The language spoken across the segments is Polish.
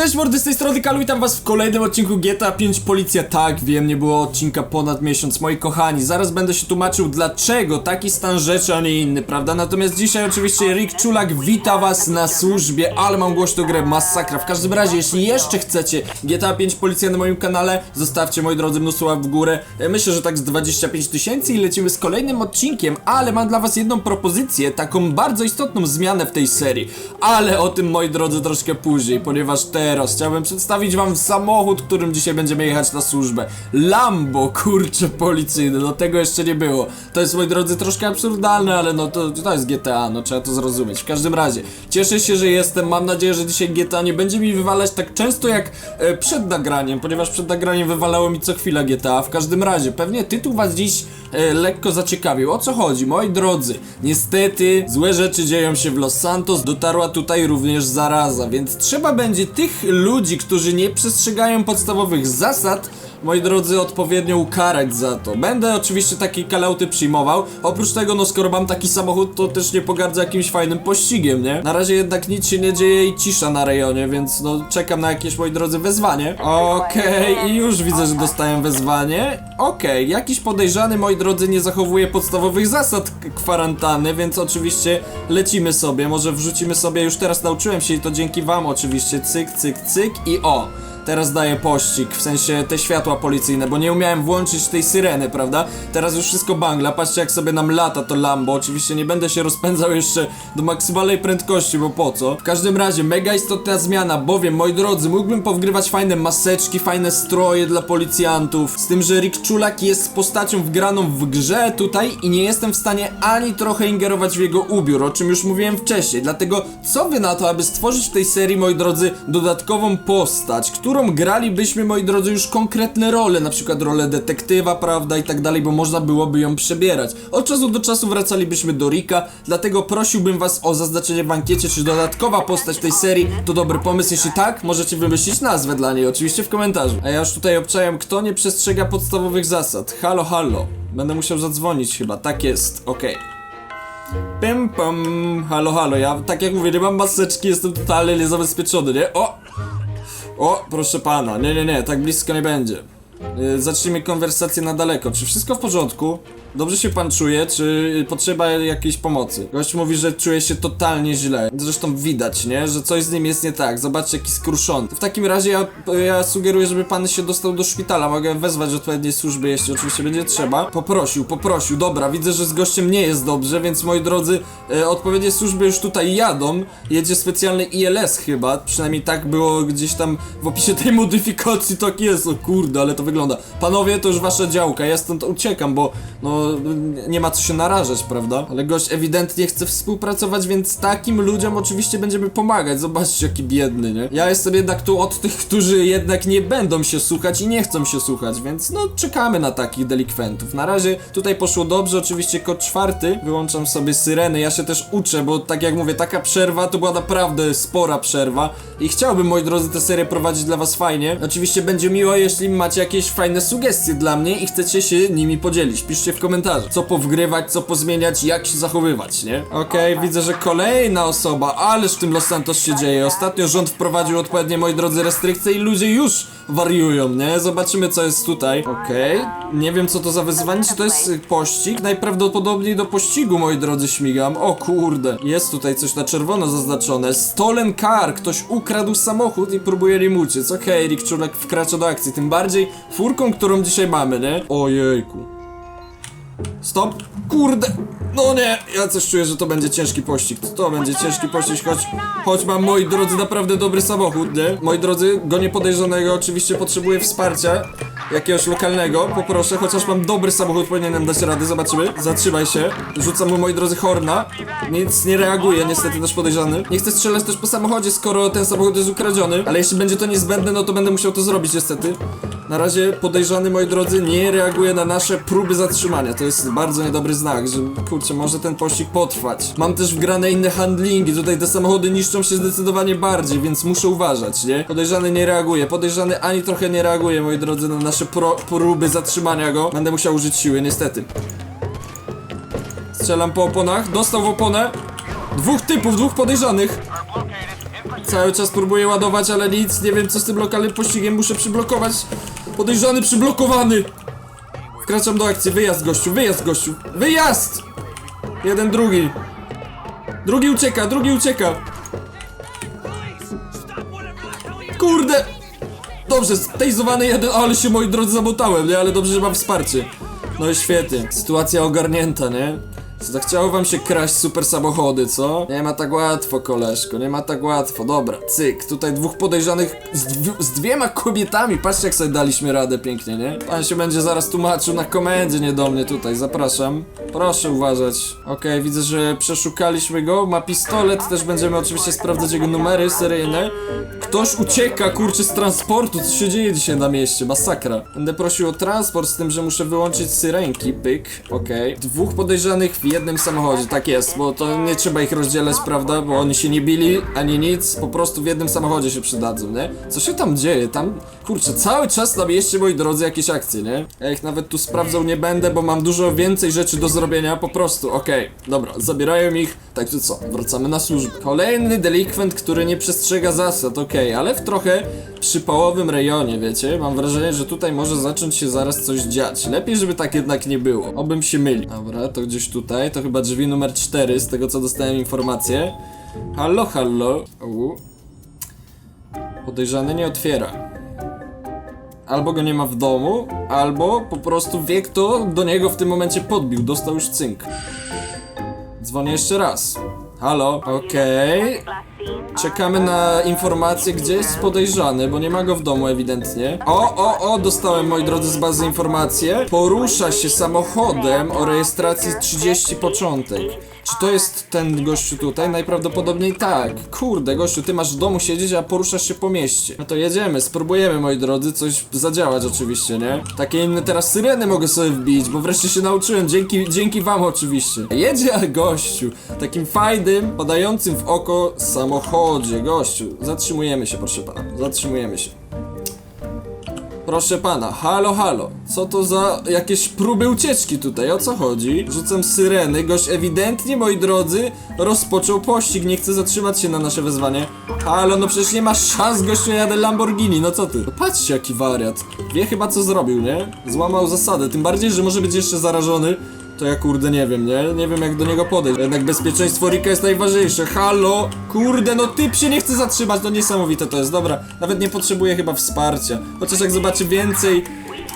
Cześć mordy, z tej strony Kalu, witam was w kolejnym odcinku GTA 5 Policja. Tak, wiem, nie było odcinka ponad miesiąc, moi kochani. Zaraz będę się tłumaczył, dlaczego taki stan rzeczy, a nie inny, prawda? Natomiast dzisiaj oczywiście Rick Czulak wita was na służbie, ale mam głośną grę, masakra. W każdym razie, jeśli jeszcze chcecie GTA 5 Policja na moim kanale, zostawcie, moi drodzy, mnóstwo łap w górę. E, Myślę, że tak z 25 tysięcy i lecimy z kolejnym odcinkiem, ale mam dla was jedną propozycję, taką bardzo istotną zmianę w tej serii. Ale o tym, moi drodzy, troszkę później, ponieważ teraz chciałbym przedstawić wam samochód, którym dzisiaj będziemy jechać na służbę. Lambo, kurcze, policyjne, no tego jeszcze nie było. To jest, moi drodzy, troszkę absurdalne, ale no to, to jest GTA, no trzeba to zrozumieć. W każdym razie, cieszę się, że jestem, mam nadzieję, że dzisiaj GTA nie będzie mi wywalać tak często jak e, przed nagraniem, ponieważ przed nagraniem wywalało mi co chwila GTA. W każdym razie, pewnie tytuł was dziś e, lekko zaciekawił. O co chodzi, moi drodzy? Niestety, złe rzeczy dzieją się w Los Santos, dotarła tutaj również zaraza, więc trzeba będzie tych ludzi, którzy nie przestrzegają podstawowych zasad, moi drodzy, odpowiednio ukarać za to. Będę oczywiście takie kalauty przyjmował. Oprócz tego, no skoro mam taki samochód, to też nie pogardzę jakimś fajnym pościgiem, nie? Na razie jednak nic się nie dzieje i cisza na rejonie, więc no czekam na jakieś, moi drodzy, wezwanie. Okej, i już widzę, że dostałem wezwanie. Okej, jakiś podejrzany, moi drodzy, nie zachowuje podstawowych zasad kwarantanny, więc oczywiście lecimy sobie. Może wrzucimy sobie, już teraz nauczyłem się i to dzięki wam oczywiście. Cyk, cyk, cyk i o. Teraz daję pościg, w sensie te światła policyjne, bo nie umiałem włączyć tej syreny, prawda? Teraz już wszystko bangla, patrzcie jak sobie nam lata to Lambo, oczywiście nie będę się rozpędzał jeszcze do maksymalnej prędkości, bo po co? W każdym razie, mega istotna zmiana, bowiem, moi drodzy, mógłbym powgrywać fajne maseczki, fajne stroje dla policjantów, z tym, że Rick Czulak jest postacią wgraną w grze tutaj i nie jestem w stanie ani trochę ingerować w jego ubiór, o czym już mówiłem wcześniej, dlatego co wy na to, aby stworzyć w tej serii, moi drodzy, dodatkową postać, którą gralibyśmy, moi drodzy, już konkretne role, na przykład rolę detektywa, prawda, i tak dalej, bo można byłoby ją przebierać. Od czasu do czasu wracalibyśmy do Rika, dlatego prosiłbym was o zaznaczenie w ankiecie, czy dodatkowa postać tej serii to dobry pomysł, jeśli tak, możecie wymyślić nazwę dla niej, oczywiście w komentarzu. A ja już tutaj obczajam, kto nie przestrzega podstawowych zasad. Halo, halo. Będę musiał zadzwonić chyba, tak jest, okej. Pim pam, halo, halo, ja tak jak mówię, nie mam maseczki, jestem totalnie niezabezpieczony, nie? O! O, proszę pana, nie, nie, nie, tak blisko nie będzie. Yy, zacznijmy konwersację na daleko. Czy wszystko w porządku? Dobrze się pan czuje? Czy potrzeba jakiejś pomocy? Gość mówi, że czuje się totalnie źle. Zresztą widać, nie? Że coś z nim jest nie tak. Zobaczcie, jaki skruszony. W takim razie ja, ja sugeruję, żeby pan się dostał do szpitala. Mogę wezwać odpowiedniej służby, jeśli oczywiście będzie trzeba. Poprosił, poprosił. Dobra, widzę, że z gościem nie jest dobrze, więc moi drodzy, e, odpowiednie służby już tutaj jadą. Jedzie specjalny ILS chyba. Przynajmniej tak było gdzieś tam w opisie tej modyfikacji. Tak jest. O kurde, ale to wygląda. Panowie, to już wasza działka. Ja stąd uciekam, bo no nie ma co się narażać, prawda? Ale gość ewidentnie chce współpracować, więc takim ludziom oczywiście będziemy pomagać. Zobaczcie, jaki biedny, nie? Ja jestem jednak tu od tych, którzy jednak nie będą się słuchać i nie chcą się słuchać, więc no czekamy na takich delikwentów. Na razie tutaj poszło dobrze, oczywiście kod czwarty. Wyłączam sobie syreny, ja się też uczę, bo tak jak mówię, taka przerwa to była naprawdę spora przerwa i chciałbym, moi drodzy, tę serię prowadzić dla was fajnie. Oczywiście będzie miło, jeśli macie jakieś fajne sugestie dla mnie i chcecie się nimi podzielić. Piszcie w co powgrywać, co pozmieniać, jak się zachowywać, nie? Okej, widzę, że kolejna osoba, ależ w tym Los Santos się dzieje. Ostatnio rząd wprowadził odpowiednie, moi drodzy, restrykcje i ludzie już wariują, nie? Zobaczymy, co jest tutaj. Okej, nie wiem, co to za wyzwanie, czy to jest pościg? Najprawdopodobniej do pościgu, moi drodzy, śmigam. O kurde, jest tutaj coś na czerwono zaznaczone. Stolen car, ktoś ukradł samochód i próbuje nim uciec. Okej, Rick Czulek wkracza do akcji, tym bardziej furką, którą dzisiaj mamy, nie? Ojejku. Stop! Kurde! No nie! Ja coś czuję, że to będzie ciężki pościg. To będzie ciężki pościg, choć, choć mam, moi drodzy, naprawdę dobry samochód, nie? Moi drodzy, gonię podejrzanego, oczywiście potrzebuję wsparcia jakiegoś lokalnego, poproszę, chociaż mam dobry samochód, powinienem dać radę, zobaczymy. Zatrzymaj się. Rzucam mu, moi drodzy, horna. Nic nie reaguje, niestety też podejrzany. Nie chcę strzelać też po samochodzie, skoro ten samochód jest ukradziony, ale jeśli będzie to niezbędne, no to będę musiał to zrobić, niestety. Na razie podejrzany, moi drodzy, nie reaguje na nasze próby zatrzymania. To jest bardzo niedobry znak, że kurczę, może ten pościg potrwać. Mam też wgrane inne handlingi, tutaj te samochody niszczą się zdecydowanie bardziej, więc muszę uważać, nie? Podejrzany nie reaguje, podejrzany ani trochę nie reaguje, moi drodzy, na nasze pro próby zatrzymania go. Będę musiał użyć siły, niestety. Strzelam po oponach, dostał w oponę. Dwóch typów, dwóch podejrzanych. Cały czas próbuję ładować, ale nic, nie wiem co z tym lokalnym pościgiem, muszę przyblokować. Podejrzany przyblokowany! Wkraczam do akcji, wyjazd gościu, wyjazd gościu, wyjazd! Jeden, drugi. Drugi ucieka, drugi ucieka. Kurde! Dobrze, stejzowany jeden, ale się moi drodzy zamotałem, nie? Ale dobrze, że mam wsparcie. No i świetnie. Sytuacja ogarnięta, nie? Zachciało wam się kraść super samochody, co? Nie ma tak łatwo, koleżko, nie ma tak łatwo. Dobra, cyk, tutaj dwóch podejrzanych z, z dwiema kobietami. Patrzcie, jak sobie daliśmy radę pięknie, nie? Pan się będzie zaraz tłumaczył na komendzie, nie do mnie tutaj. Zapraszam. Proszę uważać. Okej, widzę, że przeszukaliśmy go. Ma pistolet, też będziemy oczywiście sprawdzać jego numery seryjne. Ktoś ucieka, kurczę, z transportu. Co się dzieje dzisiaj na mieście? Masakra. Będę prosił o transport z tym, że muszę wyłączyć syrenki. Pyk, okej. Dwóch podejrzanych jednym samochodzie, tak jest, bo to nie trzeba ich rozdzielać, prawda? Bo oni się nie bili, ani nic, po prostu w jednym samochodzie się przydadzą, nie? Co się tam dzieje? Tam, kurczę, cały czas na mieście, moi drodzy, jakieś akcje, nie? Ja ich nawet tu sprawdzał nie będę, bo mam dużo więcej rzeczy do zrobienia, po prostu, okej. Dobra, zabierają ich, także co? Wracamy na służbę. Kolejny delikwent, który nie przestrzega zasad, okej, ale w trochę przypałowym rejonie, wiecie? Mam wrażenie, że tutaj może zacząć się zaraz coś dziać. Lepiej, żeby tak jednak nie było. Obym się myli. Dobra, to gdzieś tutaj, to chyba drzwi numer 4, z tego co dostałem informację. Hallo, hallo. U. Podejrzany nie otwiera. Albo go nie ma w domu, albo po prostu wie kto do niego w tym momencie podbił, dostał już cynk. Dzwonię jeszcze raz. Halo, okej. Czekamy na informację, gdzie jest podejrzany, bo nie ma go w domu ewidentnie. O, o, o, dostałem moi drodzy z bazy informację. Porusza się samochodem o rejestracji 30 początek. Czy to jest ten gościu tutaj? Najprawdopodobniej tak. Kurde, gościu, ty masz w domu siedzieć, a poruszasz się po mieście. No to jedziemy, spróbujemy, moi drodzy, coś zadziałać oczywiście, nie? Takie inne teraz syreny mogę sobie wbić, bo wreszcie się nauczyłem, dzięki, dzięki wam oczywiście. Jedzie gościu, takim fajnym, padającym w oko samochodzie, gościu. Zatrzymujemy się, proszę pana, zatrzymujemy się. Proszę pana, halo, halo. Co to za jakieś próby ucieczki tutaj? O co chodzi? Rzucam syreny. Gość ewidentnie, moi drodzy, rozpoczął pościg. Nie chce zatrzymać się na nasze wezwanie. Halo, no przecież nie ma szans, gościu, jadę Lamborghini. No co ty? No patrzcie, jaki wariat. Wie chyba, co zrobił, nie? Złamał zasadę. Tym bardziej, że może być jeszcze zarażony. To ja kurde nie wiem, nie? Nie wiem jak do niego podejść. Jednak bezpieczeństwo Rika jest najważniejsze. Halo! Kurde, no typ się nie chce zatrzymać, no niesamowite to jest. Dobra, nawet nie potrzebuje chyba wsparcia. Chociaż jak zobaczy więcej,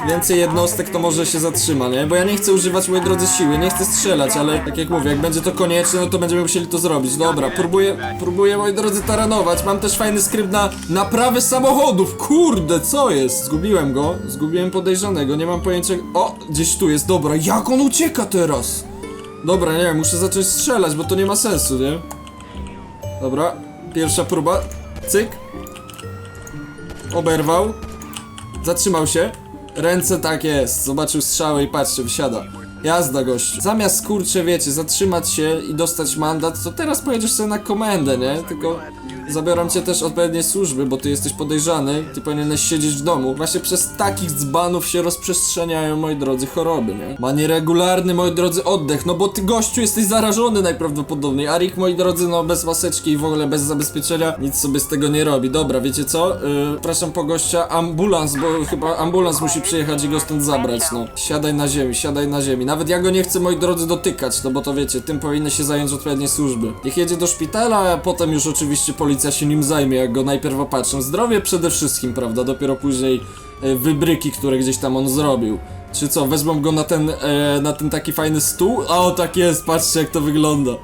więcej jednostek, to może się zatrzyma, nie? Bo ja nie chcę używać, moi drodzy, siły, nie chcę strzelać, ale tak jak mówię, jak będzie to konieczne, no to będziemy musieli to zrobić. Dobra, próbuję, próbuję, moi drodzy, taranować. Mam też fajny skrypt na naprawę samochodów. Kurde, co jest? Zgubiłem go, zgubiłem podejrzanego, nie mam pojęcia... O, gdzieś tu jest, dobra, jak on ucieka teraz? Dobra, nie wiem, muszę zacząć strzelać, bo to nie ma sensu, nie? Dobra, pierwsza próba. Cyk. Oberwał. Zatrzymał się. Ręce tak jest. Zobaczył strzały i patrzcie, wysiada. Jazda gościu. Zamiast kurczę, wiecie, zatrzymać się i dostać mandat, to teraz pojedziesz sobie na komendę, nie? Tylko zabieram cię też odpowiednie służby, bo ty jesteś podejrzany, ty powinieneś siedzieć w domu. Właśnie przez takich dzbanów się rozprzestrzeniają, moi drodzy, choroby, nie? Ma nieregularny, moi drodzy, oddech, no bo ty gościu jesteś zarażony najprawdopodobniej. A Rick, moi drodzy, no bez maseczki i w ogóle bez zabezpieczenia nic sobie z tego nie robi. Dobra, wiecie co? Yy, po gościa, ambulans, bo chyba ambulans musi przyjechać i go stąd zabrać, no. Siadaj na ziemi, siadaj na ziemi. Nawet ja go nie chcę, moi drodzy, dotykać, no bo to wiecie, tym powinny się zająć odpowiednie służby. Niech jedzie do szpitala, a potem już oczywiście policja się nim zajmie, jak go najpierw opatrzą. Zdrowie przede wszystkim, prawda? Dopiero później e, wybryki, które gdzieś tam on zrobił. Czy co, wezmą go na ten, e, na ten taki fajny stół? A o, tak jest, patrzcie jak to wygląda.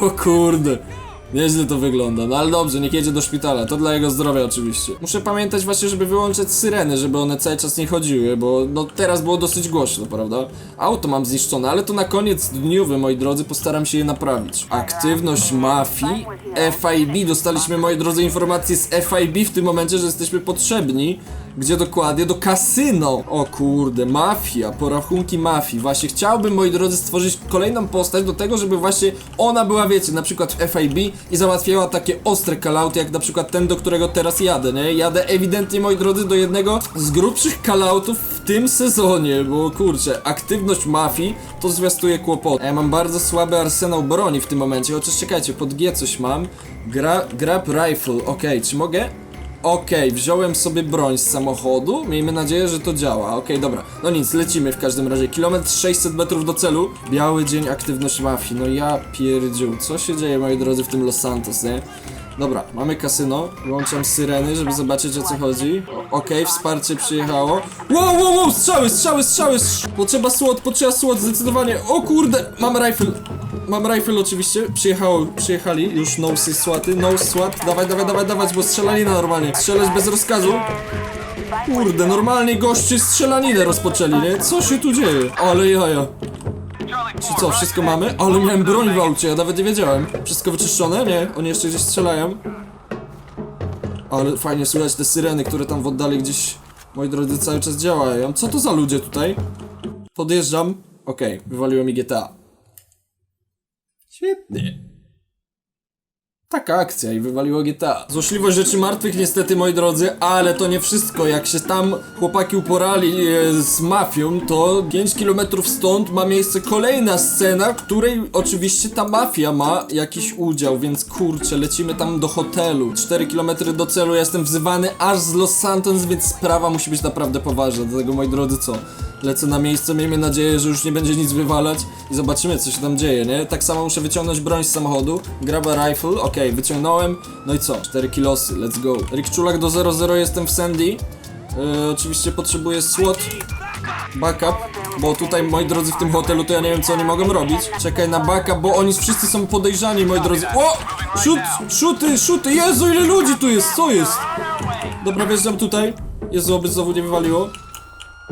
O kurde. Nieźle to wygląda, no ale dobrze, niech jedzie do szpitala, to dla jego zdrowia oczywiście. Muszę pamiętać właśnie, żeby wyłączać syreny, żeby one cały czas nie chodziły, bo no teraz było dosyć głośno, prawda? Auto mam zniszczone, ale to na koniec dniowy, moi drodzy, postaram się je naprawić. Aktywność mafii, FIB, dostaliśmy, moi drodzy, informacje z FIB w tym momencie, że jesteśmy potrzebni Gdzie dokładnie? Do kasyno! O kurde, mafia, porachunki mafii. Właśnie chciałbym, moi drodzy, stworzyć kolejną postać do tego, żeby właśnie ona była, wiecie, na przykład w FIB i załatwiała takie ostre kalauty, jak na przykład ten, do którego teraz jadę, nie? Jadę ewidentnie, moi drodzy, do jednego z grubszych kalautów w tym sezonie, bo kurczę, aktywność mafii to zwiastuje kłopot. A ja mam bardzo słaby arsenał broni w tym momencie, chociaż czekajcie, pod G coś mam. Gra, grab rifle, okej, czy mogę? Okej, wziąłem sobie broń z samochodu. Miejmy nadzieję, że to działa. Okej, dobra. No nic, lecimy w każdym razie. Kilometr 600 metrów do celu. Biały dzień, aktywność mafii. No ja pierdził. Co się dzieje, moi drodzy, w tym Los Santos, nie? Dobra, mamy kasyno. Włączam syreny, żeby zobaczyć o co chodzi. Okej, wsparcie przyjechało. Wow, wow, wow, strzały, strzały, strzały. strz- Potrzeba słod, potrzeba słod, zdecydowanie. O kurde, mam rifle. Mam rifle oczywiście, przyjechało, przyjechali już nosy słaty, nose swat, dawaj, dawaj, dawaj, dawać, bo strzelanina normalnie, strzelać bez rozkazu. Kurde, normalnie goście strzelaninę rozpoczęli, nie? Co się tu dzieje? Ale jaja. Czy co, wszystko mamy? Ale miałem broń w aucie, ja nawet nie wiedziałem. Wszystko wyczyszczone? Nie, oni jeszcze gdzieś strzelają. Ale fajnie słychać te syreny, które tam w oddali gdzieś, moi drodzy, cały czas działają. Co to za ludzie tutaj? Podjeżdżam. Okej, wywaliło mi GTA. Świetnie. Taka akcja i wywaliło GTA. Złośliwość rzeczy martwych niestety, moi drodzy, ale to nie wszystko. Jak się tam chłopaki uporali e, z mafią, to 5 km stąd ma miejsce kolejna scena, której oczywiście ta mafia ma jakiś udział, więc kurczę, lecimy tam do hotelu. 4 km do celu, jestem wzywany aż z Los Santos, więc sprawa musi być naprawdę poważna. Dlatego, moi drodzy, co? Lecę na miejsce, miejmy nadzieję, że już nie będzie nic wywalać i zobaczymy, co się tam dzieje, nie? Tak samo muszę wyciągnąć broń z samochodu, graba rifle, okej, wyciągnąłem, no i co? 4 kilosy, let's go. Rikczulak do 00 jestem w Sandy. Yy, oczywiście potrzebuję SWAT, backup, bo tutaj, moi drodzy, w tym hotelu to ja nie wiem, co oni mogą robić. Czekaj na backup, bo oni wszyscy są podejrzani, moi drodzy. O! Szut, szuty, szuty, Jezu, ile ludzi tu jest, co jest? Dobra, wjeżdżam tutaj. Jezu, oby znowu nie wywaliło.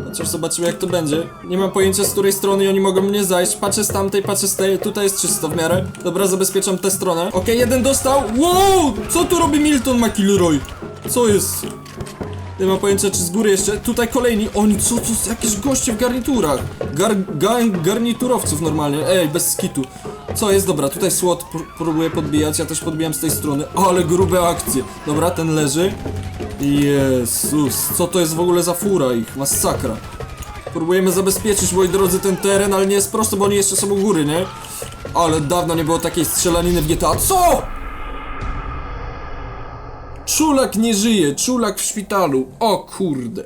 Chociaż zobaczymy jak to będzie. Nie mam pojęcia z której strony oni mogą mnie zajść. Patrzę z tamtej, patrzę z tej. Tutaj jest czysto w miarę. Dobra, zabezpieczam tę stronę. Okej, jeden dostał. Wow! Co tu robi Milton McIlroy? Co jest? Nie mam pojęcia czy z góry jeszcze. Tutaj kolejni. Oni co, co, jakieś goście w garniturach. Gar, gang garniturowców normalnie. Ej, bez skitu. Co jest? Dobra, tutaj SWAT pr próbuje podbijać. Ja też podbijam z tej strony. Ale grube akcje. Dobra, ten leży. Jezus, co to jest w ogóle za fura ich? Masakra. Próbujemy zabezpieczyć, moi drodzy, ten teren, ale nie jest prosto, bo oni jeszcze są u góry, nie? Ale dawno nie było takiej strzelaniny w GTA. Co? Czulak nie żyje, czulak w szpitalu. O kurde.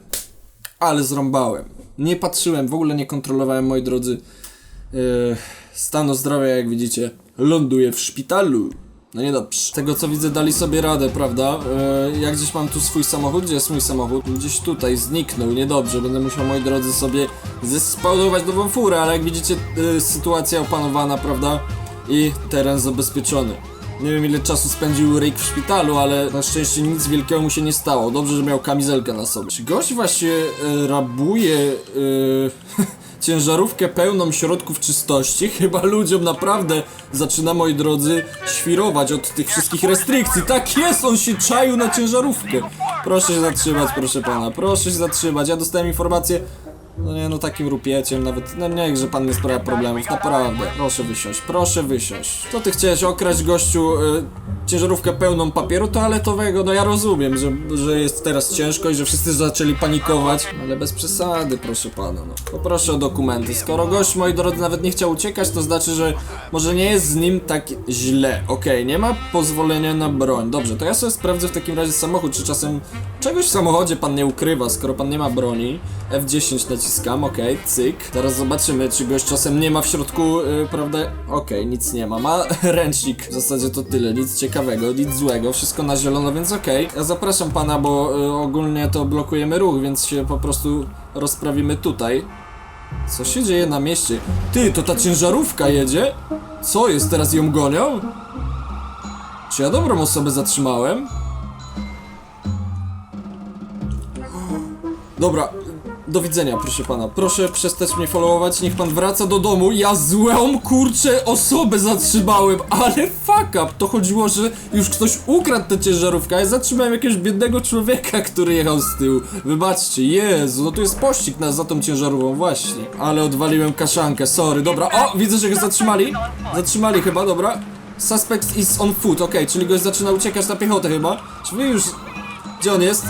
Ale zrąbałem. Nie patrzyłem, w ogóle nie kontrolowałem, moi drodzy, yy, stanu zdrowia, jak widzicie. Ląduję w szpitalu. No niedobrze. Z tego co widzę dali sobie radę, prawda? Yy, ja gdzieś mam tu swój samochód, gdzie jest mój samochód? Gdzieś tutaj, zniknął, niedobrze. Będę musiał, moi drodzy, sobie zespawnować nową furę, ale jak widzicie, yy, sytuacja opanowana, prawda? I teren zabezpieczony. Nie wiem ile czasu spędził Rick w szpitalu, ale na szczęście nic wielkiego mu się nie stało. Dobrze, że miał kamizelkę na sobie. Czy gość właśnie e, rabuje e, ciężarówkę pełną środków czystości? Chyba ludziom naprawdę zaczyna, moi drodzy, świrować od tych wszystkich restrykcji. Tak jest, on się czaił na ciężarówkę. Proszę się zatrzymać, proszę pana, proszę się zatrzymać. Ja dostałem informację, no nie, no takim rupieciem nawet, no nie, że pan nie sprawia problemów, naprawdę. Proszę wysiąść, proszę wysiąść. Co ty chciałeś okraść gościu y, ciężarówkę pełną papieru toaletowego? No ja rozumiem, że, że jest teraz ciężko i że wszyscy zaczęli panikować, ale bez przesady, proszę pana, no. Poproszę o dokumenty. Skoro gość, moi drodzy, nawet nie chciał uciekać, to znaczy, że może nie jest z nim tak źle. Okej, nie ma pozwolenia na broń. Dobrze, to ja sobie sprawdzę w takim razie samochód, czy czasem czegoś w samochodzie pan nie ukrywa, skoro pan nie ma broni. F10 naciskam, okej, cyk. Teraz zobaczymy, czy gość czasem nie ma w środku, yy, prawda? Okej, nic nie ma. Ma ręcznik, w zasadzie to tyle, nic ciekawego, nic złego, wszystko na zielono, więc okej. Ja zapraszam pana, bo yy, ogólnie to blokujemy ruch, więc się po prostu rozprawimy tutaj. Co się dzieje na mieście? Ty, to ta ciężarówka jedzie? Co jest, teraz ją gonią? Czy ja dobrą osobę zatrzymałem? Dobra, Do widzenia, proszę pana. Proszę przestać mnie followować, niech pan wraca do domu. Ja złą, kurczę, osobę zatrzymałem, ale fuck up. To chodziło, że już ktoś ukradł tę ciężarówkę, a ja zatrzymałem jakiegoś biednego człowieka, który jechał z tyłu. Wybaczcie, Jezu, no tu jest pościg na, za tą ciężarówką, właśnie. Ale odwaliłem kaszankę, sorry, dobra. O, widzę, że go zatrzymali. Zatrzymali chyba, dobra. Suspect is on foot, okej, czyli goś zaczyna uciekać na piechotę chyba. Czy wy już... Gdzie on jest?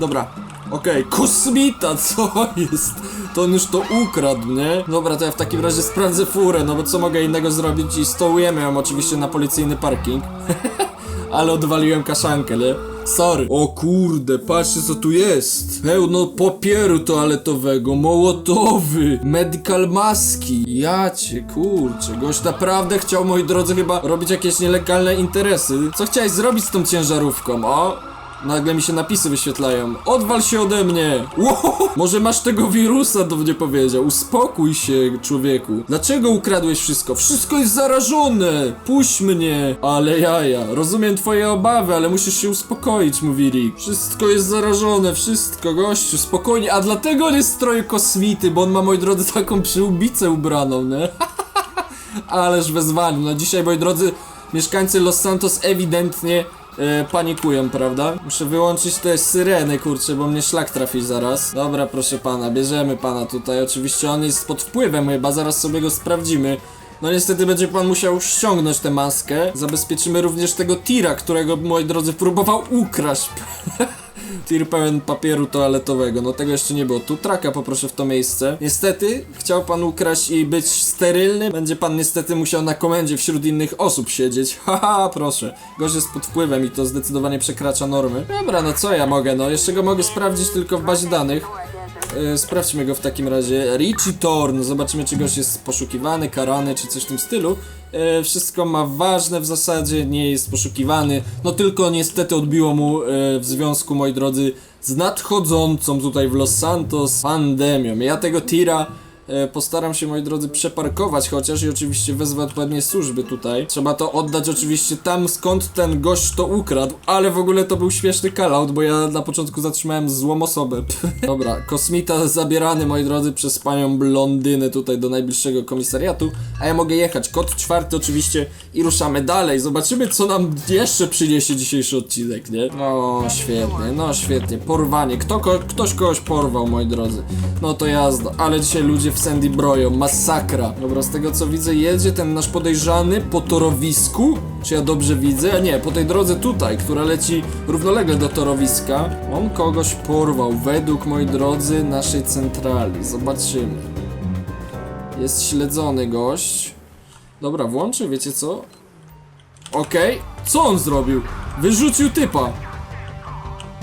Dobra, okej, kosmita, co jest? To on już to ukradł, nie? Dobra, to ja w takim razie sprawdzę furę, no bo co mogę innego zrobić i stołujemy ją oczywiście na policyjny parking. Ale odwaliłem kaszankę, nie? Sorry. O kurde, patrzcie co tu jest. Pełno papieru toaletowego, mołotowy, medical maski. Ja cię, kurczę, gość naprawdę chciał, moi drodzy, chyba robić jakieś nielegalne interesy. Co chciałeś zrobić z tą ciężarówką, o? Nagle mi się napisy wyświetlają. Odwal się ode mnie! Wow! Może masz tego wirusa, to mnie powiedział. Uspokój się, człowieku. Dlaczego ukradłeś wszystko? Wszystko jest zarażone! Puść mnie! Ale jaja, rozumiem twoje obawy, ale musisz się uspokoić, mówi Rick. Wszystko jest zarażone, wszystko, gościu, spokojnie. A dlatego on jest stroju kosmity, bo on ma, moi drodzy, taką przyłbicę ubraną, nie? Ależ wezwanie. No dzisiaj, moi drodzy, mieszkańcy Los Santos ewidentnie e, panikują, prawda? Muszę wyłączyć te syreny, kurczę, bo mnie szlak trafi zaraz. Dobra, proszę pana, bierzemy pana tutaj. Oczywiście on jest pod wpływem chyba, zaraz sobie go sprawdzimy. No niestety będzie pan musiał ściągnąć tę maskę. Zabezpieczymy również tego tira, którego, moi drodzy, próbował ukraść. Tir pełen papieru toaletowego, no tego jeszcze nie było. Tu traka poproszę w to miejsce. Niestety, chciał pan ukraść i być sterylny, będzie pan niestety musiał na komendzie wśród innych osób siedzieć. Haha, proszę. Gość jest pod wpływem i to zdecydowanie przekracza normy. Dobra, no co ja mogę, no jeszcze go mogę sprawdzić tylko w bazie danych. E, Sprawdźmy go w takim razie. Richie Torn. Zobaczymy, czy gość jest poszukiwany, karany, czy coś w tym stylu. E, wszystko ma ważne w zasadzie, nie jest poszukiwany. No tylko niestety odbiło mu e, w związku, moi drodzy, z nadchodzącą tutaj w Los Santos pandemią. Ja tego tira postaram się, moi drodzy, przeparkować chociaż i oczywiście wezwę odpowiednie służby tutaj. Trzeba to oddać oczywiście tam, skąd ten gość to ukradł, ale w ogóle to był śmieszny call-out, bo ja na początku zatrzymałem złą osobę. Dobra, kosmita zabierany, moi drodzy, przez panią blondynę tutaj do najbliższego komisariatu, a ja mogę jechać. Kod czwarty oczywiście i ruszamy dalej. Zobaczymy, co nam jeszcze przyniesie dzisiejszy odcinek, nie? No, świetnie, no świetnie. Porwanie. Kto, ko ktoś kogoś porwał, moi drodzy. No to jazda. Ale dzisiaj ludzie w Sandy broją. Masakra. Dobra, z tego co widzę, jedzie ten nasz podejrzany po torowisku. Czy ja dobrze widzę? A nie, po tej drodze tutaj, która leci równolegle do torowiska. On kogoś porwał, według, moi drodzy, naszej centrali. Zobaczymy. Jest śledzony gość. Dobra, włączę, wiecie co? Okej, co on zrobił? Wyrzucił typa.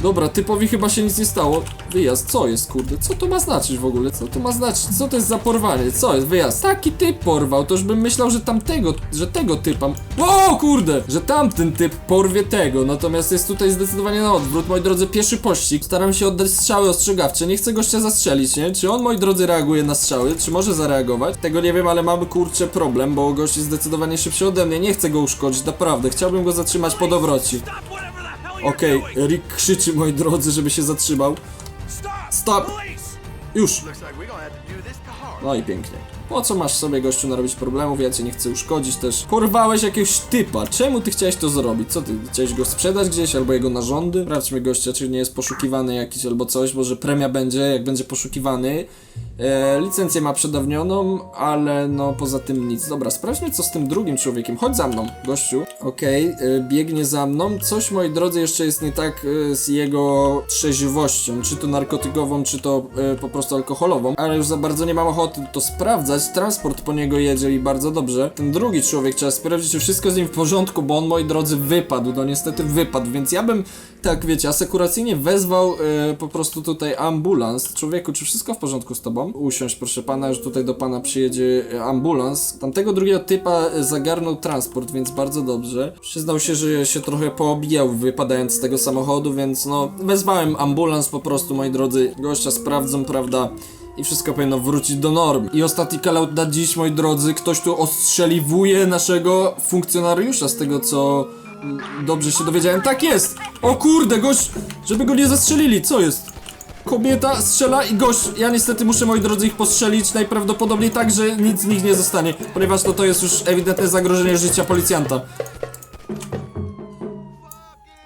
Dobra, typowi chyba się nic nie stało. Wyjazd, co jest, kurde? Co to ma znaczyć w ogóle? Co to ma znaczyć? Co to jest za porwanie? Co jest? Wyjazd. Taki typ porwał, to już bym myślał, że tamtego, że tego typa... O, kurde! Że tamten typ porwie tego, natomiast jest tutaj zdecydowanie na odwrót. Moi drodzy, pieszy pościg. Staram się oddać strzały ostrzegawcze. Nie chcę gościa zastrzelić, nie? Czy on, moi drodzy, reaguje na strzały? Czy może zareagować? Tego nie wiem, ale mamy, kurczę, problem, bo gość jest zdecydowanie szybszy ode mnie. Nie chcę go uszkodzić, naprawdę. Chciałbym go zatrzymać po dobroci. Okej, Rick krzyczy, moi drodzy, żeby się zatrzymał. Stop! Już! No i pięknie. Po co masz sobie gościu narobić problemów? Ja cię nie chcę uszkodzić też. Porwałeś jakiegoś typa. Czemu ty chciałeś to zrobić? Co ty? Chciałeś go sprzedać gdzieś albo jego narządy? Sprawdźmy gościa, czy nie jest poszukiwany jakiś albo coś, może premia będzie, jak będzie poszukiwany. E, licencję ma przedawnioną, ale no poza tym nic. Dobra, sprawdźmy co z tym drugim człowiekiem. Chodź za mną, gościu. Okej, e, biegnie za mną. Coś, moi drodzy, jeszcze jest nie tak e, z jego trzeźwością. Czy to narkotykową, czy to e, po prostu alkoholową. Ale już za bardzo nie mam ochoty to sprawdzać. Transport po niego jedzie i bardzo dobrze. Ten drugi człowiek, trzeba sprawdzić, czy wszystko z nim w porządku, bo on, moi drodzy, wypadł. No niestety wypadł, więc ja bym, tak wiecie, asekuracyjnie wezwał e, po prostu tutaj ambulans. Człowieku, czy wszystko w porządku z tobą? Usiąść, proszę pana, już tutaj do pana przyjedzie e, ambulans. Tamtego drugiego typa e, zagarnął transport, więc bardzo dobrze. Przyznał się, że się trochę poobijał wypadając z tego samochodu, więc no, wezwałem ambulans po prostu, moi drodzy. Gościa sprawdzą, prawda? I wszystko powinno wrócić do norm. I ostatni callout na dziś, moi drodzy, ktoś tu ostrzeliwuje naszego funkcjonariusza z tego, co dobrze się dowiedziałem. Tak jest! O kurde, gość, żeby go nie zastrzelili, co jest? Kobieta strzela i gość. Ja niestety muszę, moi drodzy, ich postrzelić. Najprawdopodobniej tak, że nic z nich nie zostanie. Ponieważ to, to jest już ewidentne zagrożenie życia policjanta.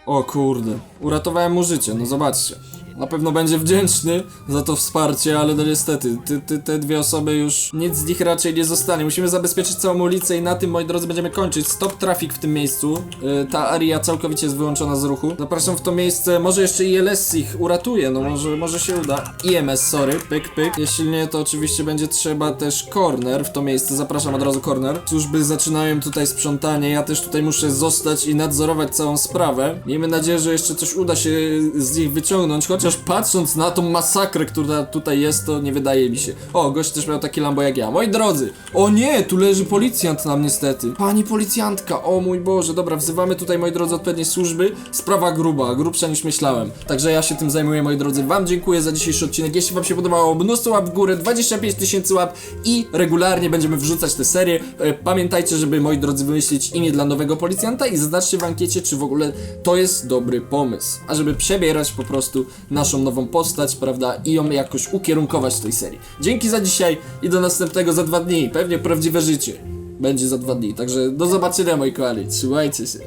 O kurde, uratowałem mu życie, no zobaczcie. Na pewno będzie wdzięczny za to wsparcie, ale no niestety, ty, ty, te dwie osoby już nic z nich raczej nie zostanie. Musimy zabezpieczyć całą ulicę i na tym, moi drodzy, będziemy kończyć. Stop traffic w tym miejscu. Yy, ta area całkowicie jest wyłączona z ruchu. Zapraszam w to miejsce, może jeszcze ILS ich uratuje, no może, może się uda. IMS, sorry, pyk, pyk. Jeśli nie, to oczywiście będzie trzeba też corner w to miejsce. Zapraszam od razu corner. Służby zaczynają tutaj sprzątanie, ja też tutaj muszę zostać i nadzorować całą sprawę. Miejmy nadzieję, że jeszcze coś uda się z nich wyciągnąć, chociaż patrząc na tą masakrę, która tutaj jest, to nie wydaje mi się. O, gość też miał takie lambo jak ja. Moi drodzy, o nie, tu leży policjant nam niestety. Pani policjantka, o mój Boże, dobra, wzywamy tutaj, moi drodzy, odpowiednie służby. Sprawa gruba, grubsza niż myślałem. Także ja się tym zajmuję, moi drodzy. Wam dziękuję za dzisiejszy odcinek. Jeśli wam się podobało, mnóstwo łap w górę, 25 tysięcy łap i regularnie będziemy wrzucać te serie. E, Pamiętajcie, żeby, moi drodzy, wymyślić imię dla nowego policjanta i zaznaczcie w ankiecie, czy w ogóle to jest dobry pomysł. A żeby przebierać po prostu naszą nową postać, prawda, i ją jakoś ukierunkować w tej serii. Dzięki za dzisiaj i do następnego za dwa dni. Pewnie prawdziwe życie będzie za dwa dni. Także do zobaczenia, moi kochani. Trzymajcie się.